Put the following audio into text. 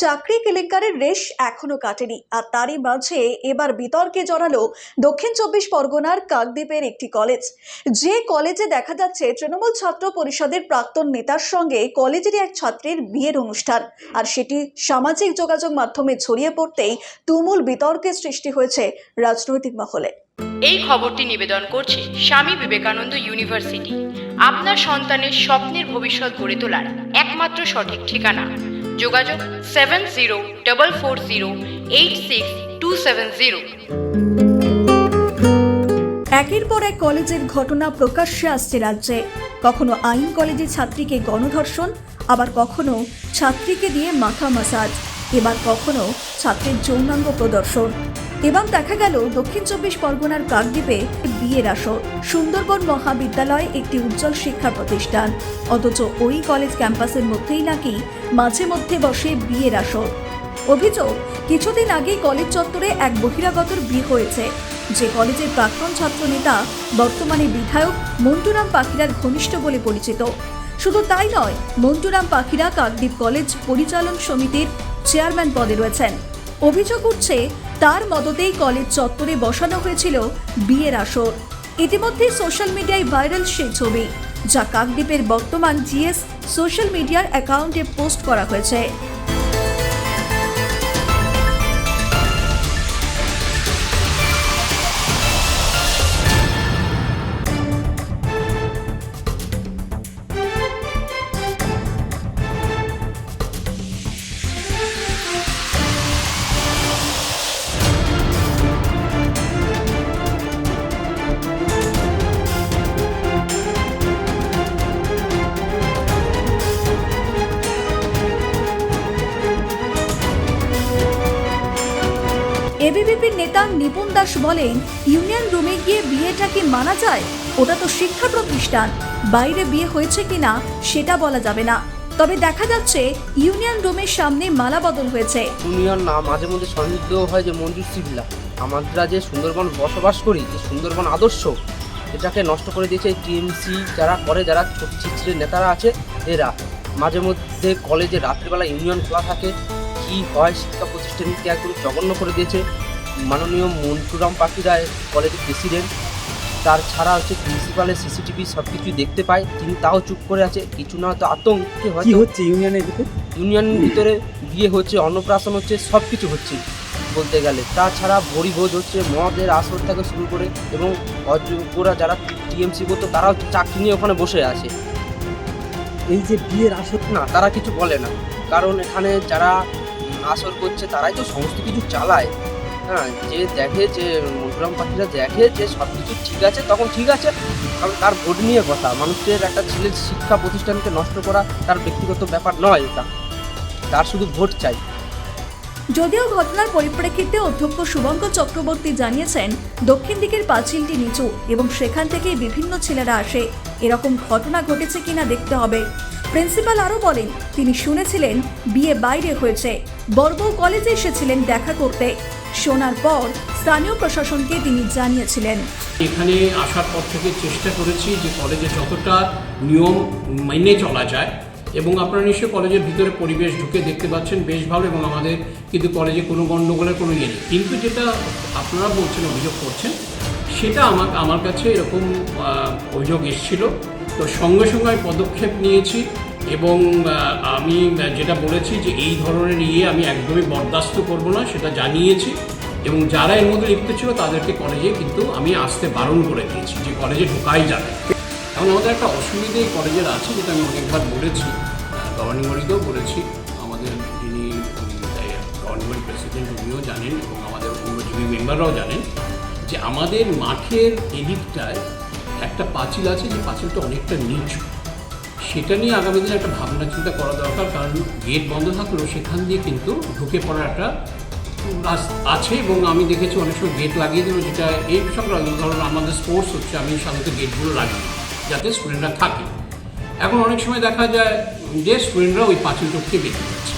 চাকরি কেলেঙ্কারের রেশ এখনও কাটেনি, আর তারই মাঝে এবার বিতর্কে জড়ালো দক্ষিণ চব্বিশ পরগনার কাকদ্বীপের একটি কলেজ যে কলেজে দেখা যাচ্ছে তৃণমূল ছাত্র পরিষদের প্রাক্তন নেতার সঙ্গে কলেজেরই এক ছাত্রীর বিয়ের অনুষ্ঠান, আর সেটি সামাজিক যোগাযোগ মাধ্যমে ছড়িয়ে পড়তেই তুমুল বিতর্কের সৃষ্টি হয়েছে রাজনৈতিক মহলে। এই খবরটি নিবেদন করছে স্বামী বিবেকানন্দ ইউনিভার্সিটি। আপনার সন্তানের স্বপ্নের ভবিষ্যৎ গড়ে তোলার একমাত্র সঠিক ঠিকানা। যোগাযোগ seven zero double four zero eight six two seven zero. একের পর এক কলেজের ঘটনা প্রকাশ্যে আসছে রাজ্যে। কখনো আইন কলেজে ছাত্রীকে গণধর্ষণ, আবার কখনো ছাত্রীকে দিয়ে মাথা মাসাজ, এবার কখনো ছাত্রের যৌনাঙ্গ প্রদর্শন। এবং দেখা গেল দক্ষিণ চব্বিশ পরগনার কাকদ্বীপে বিয়ের আসর। সুন্দরবন মহাবিদ্যালয় একটি উজ্জ্বল শিক্ষা প্রতিষ্ঠান। অথচ ওই কলেজ ক্যাম্পাসের মধ্যেই নাকি মাঝে মধ্যে বসে বিয়ের আসর। অভিযোগ, কিছুদিন আগেই কলেজ চত্বরে এক বহিরাগতর বিয়ে হয়েছে। যে কলেজের প্রাক্তন ছাত্র নেতা বর্তমানে বিধায়ক মন্টুরাম পাখিরার ঘনিষ্ঠ বলে পরিচিত। শুধু তাই নয়, মন্টুরাম পাখিরা কাকদ্বীপ কলেজ পরিচালন সমিতির চেয়ারম্যান পদে রয়েছেন। অভিযোগ উঠছে তার মদতেই কলেজ চত্বরে বসানো হয়েছিল বিয়ের আসর। ইতিমধ্যে সোশ্যাল মিডিয়ায় ভাইরাল সেই ছবি, যা কাকদ্বীপের বর্তমান জিএস সোশ্যাল মিডিয়ার অ্যাকাউন্টে পোস্ট করা হয়েছে। এবিভিপির নেতা নিপুণ দাস বলেন, ইউনিয়ন রুমে গিয়ে বিয়েটা কি মানা যায়? ওটা তো শিক্ষা প্রতিষ্ঠান। বাইরে বিয়ে হয়েছে কিনা, সেটা বলা যাবে না। তবে দেখা যাচ্ছে, ইউনিয়ন রুমের সামনে মালা বদল হয়েছে। ইউনিয়ন না, মাঝে মধ্যে সন্দিগ্ধ হয় যে মঞ্জুর সিবিলা আমরা যে সুন্দরবন বসবাস করি, যে সুন্দরবন আদর্শ, এটাকে নষ্ট করে দিয়েছে টিএমসি, যারা করে, যারা ছোট ছিচড়ে নেতারা আছে, এরা। মাঝে মধ্যে কলেজে রাত্রিবেলা ইউনিয়ন খোলা থাকে কি হয় শিক্ষা প্রতিষ্ঠানকে একদম জঘন্য করে দিয়েছে মাননীয় মন্টুরাম পাখিরা কলেজের প্রেসিডেন্ট। তার ছাড়া হচ্ছে প্রিন্সিপালের সিসিটিভি সব কিছু দেখতে পায়। তিনি তাও চুপ করে আছে। কিছু না হয়তো আতঙ্কে কি হচ্ছে ইউনিয়নের ভিতরে? ইউনিয়নের ভিতরে বিয়ে হচ্ছে অন্নপ্রাশন হচ্ছে সব কিছু হচ্ছে বলতে গেলে। তাছাড়া ভোজ হচ্ছে মদের আসর থেকে শুরু করে এবং অযোগ্যরা যারা টিএমসি করতো তারাও চাকরি নিয়ে ওখানে বসে আছে। এই যে বিয়ের আসর না তারা কিছু বলে না। কারণ এখানে যারা আসর করছে, তারাই তো সমস্ত কিছু চালায়। হ্যাঁ যে দেখে যে মধুরাম পাখিরা দেখে যে সব কিছু ঠিক আছে, তখন ঠিক আছে। কারণ তার ভোট নিয়ে কথা, মানুষের একটা ছেলের শিক্ষা প্রতিষ্ঠানকে নষ্ট করা তার ব্যক্তিগত ব্যাপার নয় এটা। তার শুধু ভোট চাই। যদিও ঘটনার পরিপ্রেক্ষিতে অধ্যক্ষ শুভঙ্কর চক্রবর্তী জানিয়েছেন, দক্ষিণ দিকের পাঁচিলটি নিচু এবং সেখান থেকে বিভিন্ন ছেলেরা আসে। এরকম ঘটনা ঘটেছে কিনা দেখতে হবে। প্রিন্সিপাল আরও বলেন, তিনি শুনেছিলেন বিয়ে বাইরে হয়েছে। বর্বৌ কলেজে এসেছিলেন দেখা করতে। শোনার পর স্থানীয় প্রশাসনকে তিনি জানিয়েছিলেন। এখানে আসার পর থেকে চেষ্টা করেছি যে কলেজে যতটা নিয়ম মেনে চলা যায় এবং আপনারা নিশ্চয়ই কলেজের ভিতরে পরিবেশ ঢুকে দেখতে পাচ্ছেন, বেশ ভালো এবং আমাদের কিন্তু কলেজে কোনো গণ্ডগোলের কোনো ইয়ে নেই। কিন্তু যেটা আপনারা বলছেন, অভিযোগ করছেন, সেটা আমার আমার কাছে এরকম অভিযোগ এসেছিল। তো সঙ্গে সঙ্গে আমি পদক্ষেপ নিয়েছি এবং আমি যেটা বলেছি যে এই ধরনের ইয়ে আমি একদমই বরদাস্ত করব না, সেটা জানিয়েছি এবং যারা এর মধ্যে লিপ্ত ছিল তাদেরকে কলেজে কিন্তু আমি আসতে বারণ করে দিয়েছি যে কলেজে ঢোকাই যাবে। এখন আমাদের একটা অসুবিধে কলেজের আছে, যেটা আমি অনেকবার বলেছি গভর্নিং বডিতেও বলেছি, আমাদের যিনি গভর্নিং বডি প্রেসিডেন্ট উনিও জানেন এবং আমাদের অন্যজীবী মেম্বাররাও জানেন যে আমাদের মাঠের এদিকটায় একটা পাঁচিল আছে যে পাঁচিলটা অনেকটা নিচু। সেটা নিয়ে আগামী দিনে একটা ভাবনা চিন্তা করা দরকার কারণ গেট বন্ধ থাকলেও সেখান দিয়ে কিন্তু ঢুকে পড়ার একটা আছে এবং আমি দেখেছি অনেক সময় গেট লাগিয়ে দেবো যেটা এই সব ধরুন আমাদের স্পোর্টস হচ্ছে আমি সাধারণত গেটগুলো দিই, যাতে স্টুডেন্টরা থাকে। এখন অনেক সময় দেখা যায় যে স্টুডেন্টরা ওই পাঁচিল টপকে বেরিয়ে যাচ্ছে।